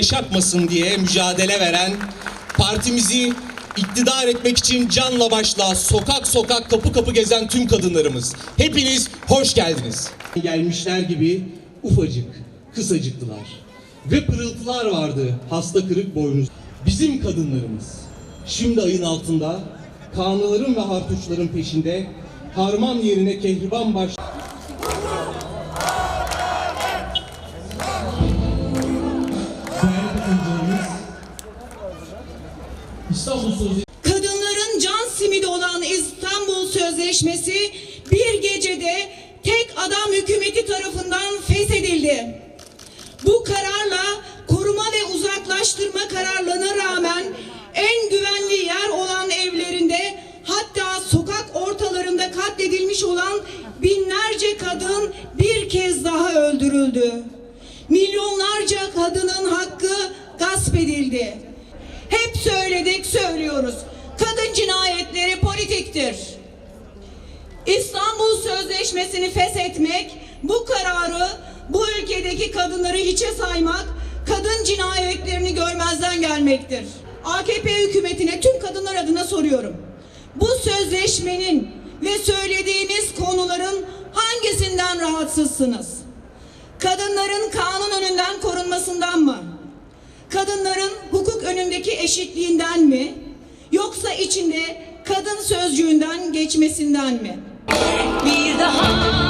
yaşatmasın diye mücadele veren, partimizi iktidar etmek için canla başla sokak sokak kapı kapı gezen tüm kadınlarımız. Hepiniz hoş geldiniz. Gelmişler gibi ufacık, kısacıktılar. Ve pırıltılar vardı hasta kırık boynuz. Bizim kadınlarımız şimdi ayın altında kanlıların ve harpuçların peşinde harman yerine kehriban baş İstanbul Sözleşmesi Kadınların can simidi olan İstanbul Sözleşmesi bir gecede tek adam hükümeti tarafından feshedildi. Bu kararla koruma ve uzaklaştırma kararlarına rağmen en güvenli yer olan evlerinde hatta sokak ortalarında katledilmiş olan binlerce kadın bir kez daha öldürüldü. Milyonlarca kadının hakkı gasp edildi. Söyledik söylüyoruz. Kadın cinayetleri politiktir. İstanbul Sözleşmesi'ni feshetmek, bu kararı bu ülkedeki kadınları hiçe saymak, kadın cinayetlerini görmezden gelmektir. AKP hükümetine tüm kadınlar adına soruyorum. Bu sözleşmenin ve söylediğiniz konuların hangisinden rahatsızsınız? Kadınların kanun önünden korunmasından mı? Kadınların hukuk önündeki eşitliğinden mi? Yoksa içinde kadın sözcüğünden geçmesinden mi? Bir daha